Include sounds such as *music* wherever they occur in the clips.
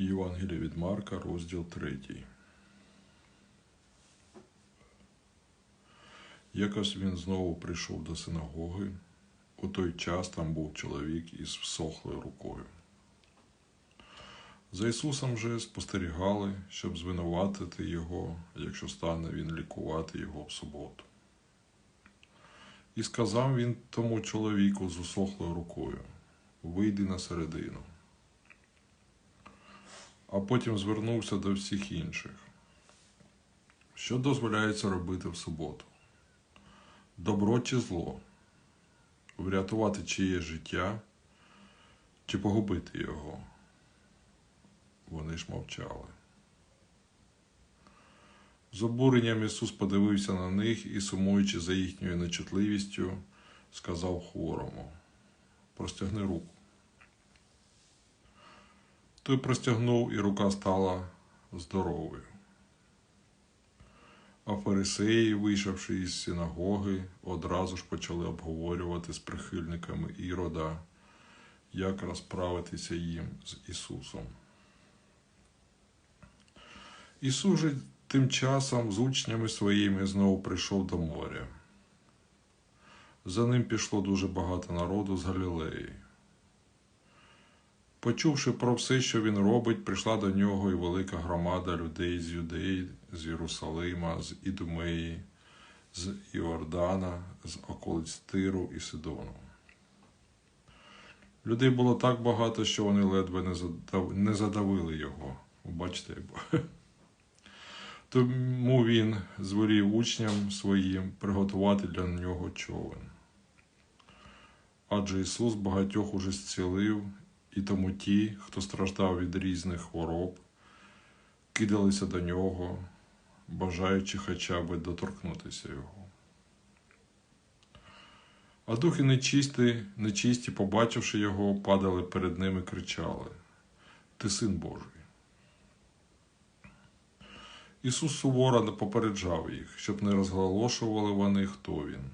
Євангелія від Марка, розділ 3. Якось він знову прийшов до синагоги. У той час там був чоловік із всохлою рукою. За Ісусом же спостерігали, щоб звинуватити Його, якщо стане він лікувати його в суботу. І сказав він тому чоловіку з усохлою рукою: Вийди на середину. А потім звернувся до всіх інших. Що дозволяється робити в суботу? Добро чи зло? Врятувати чиє життя чи погубити його? Вони ж мовчали. З обуренням Ісус подивився на них і, сумуючи за їхньою нечутливістю, сказав хворому: Простягни руку. Той простягнув, і рука стала здоровою. А фарисеї, вийшовши із синагоги, одразу ж почали обговорювати з прихильниками Ірода, як розправитися їм з Ісусом. Ісус же тим часом з учнями своїми знову прийшов до моря. За ним пішло дуже багато народу з Галілеї. Почувши про все, що він робить, прийшла до нього і велика громада людей з Юдеї, з Єрусалима, з Ідумеї, з Іордана, з околиць Тиру і Сидону. Людей було так багато, що вони ледве не, задав... не задавили його. Бачите, *laughs* тому він звелів учням своїм приготувати для нього човен. Адже Ісус багатьох уже зцілив, і тому ті, хто страждав від різних хвороб, кидалися до нього, бажаючи хоча б доторкнутися його. А духи нечисті, нечисті, побачивши його, падали перед ним і кричали: Ти син Божий. Ісус суворо попереджав їх, щоб не розголошували вони, хто він.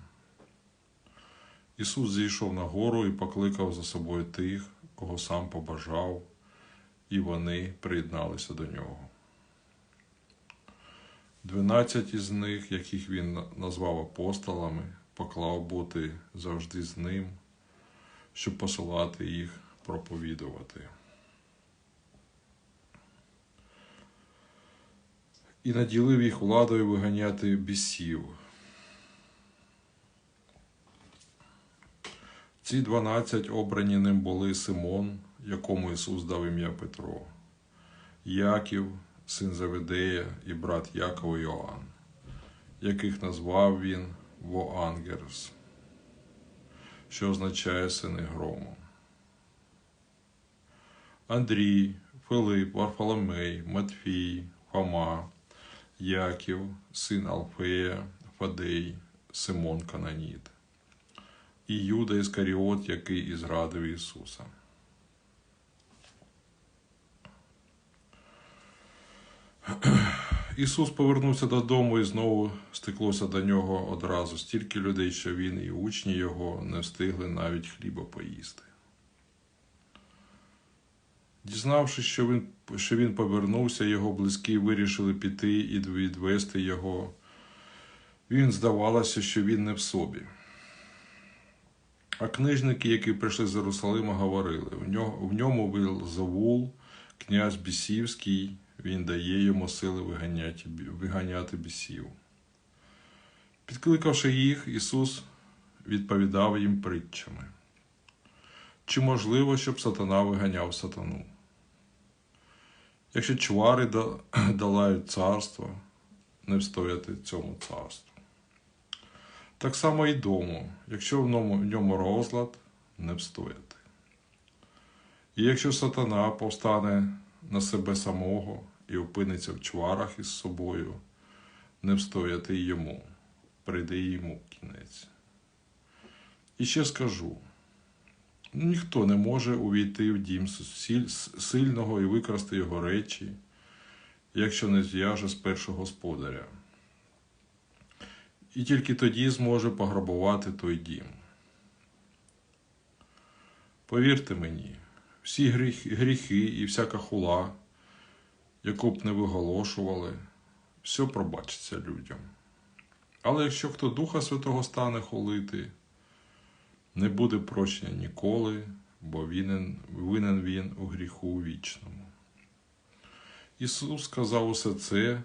Ісус зійшов на гору і покликав за собою тих, кого сам побажав, і вони приєдналися до нього. Дванадцять із них, яких він назвав апостолами, поклав бути завжди з ним, щоб посилати їх проповідувати. І наділив їх владою виганяти бісів. Ці дванадцять обрані ним були Симон, якому Ісус дав ім'я Петро, Яків, син Заведея і брат Якова Йоанн, яких назвав він Воангерс, що означає сини грому. Андрій, Филип, Варфоломей, Матфій, Фома, Яків, син Алфея, Фадей, Симон Кананіт і Юда Іскаріот, який і зрадив Ісуса. Ісус повернувся додому і знову стеклося до нього одразу стільки людей, що він і учні його не встигли навіть хліба поїсти. Дізнавшись, що він що він повернувся, його близькі вирішили піти і відвести його. Він здавалося, що він не в собі. А книжники, які прийшли з Єрусалима, говорили: в нього, в ньому був Завул, князь Бісівський, він дає йому сили виганяти, виганяти бісів. Підкликавши їх, Ісус відповідав їм притчами. Чи можливо, щоб сатана виганяв сатану? Якщо чвари *coughs* долають царство, не встояти цьому царству. Так само і дому, якщо в ньому, розлад, не встояти. І якщо сатана повстане на себе самого і опиниться в чварах із собою, не встояти йому, прийде йому кінець. І ще скажу: ніхто не може увійти в дім сильного і викрасти його речі, якщо не зв'яже з першого господаря і тільки тоді зможе пограбувати той дім. Повірте мені, всі гріхи і всяка хула, яку б не виголошували, все пробачиться людям. Але якщо хто Духа Святого стане хулити, не буде прощення ніколи, бо винен, винен він у гріху вічному. Ісус сказав усе це,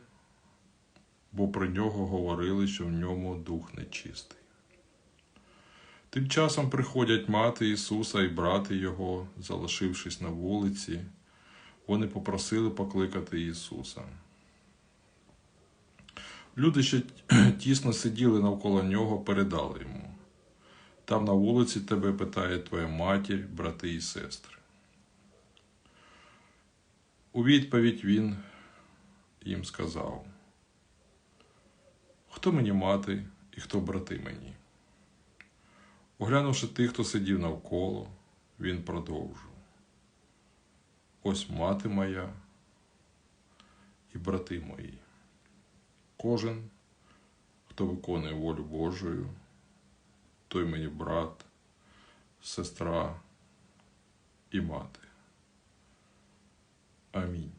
бо про нього говорили, що в ньому дух нечистий. Тим часом приходять мати Ісуса і брати Його, залишившись на вулиці, вони попросили покликати Ісуса. Люди, що тісно сиділи навколо нього, передали йому. Там на вулиці тебе питає твоя матір, брати і сестри. У відповідь він їм сказав: Хто мені мати і хто брати мені? Оглянувши тих, хто сидів навколо, він продовжив. Ось мати моя і брати мої. Кожен, хто виконує волю Божою, той мені брат, сестра і мати. Амінь.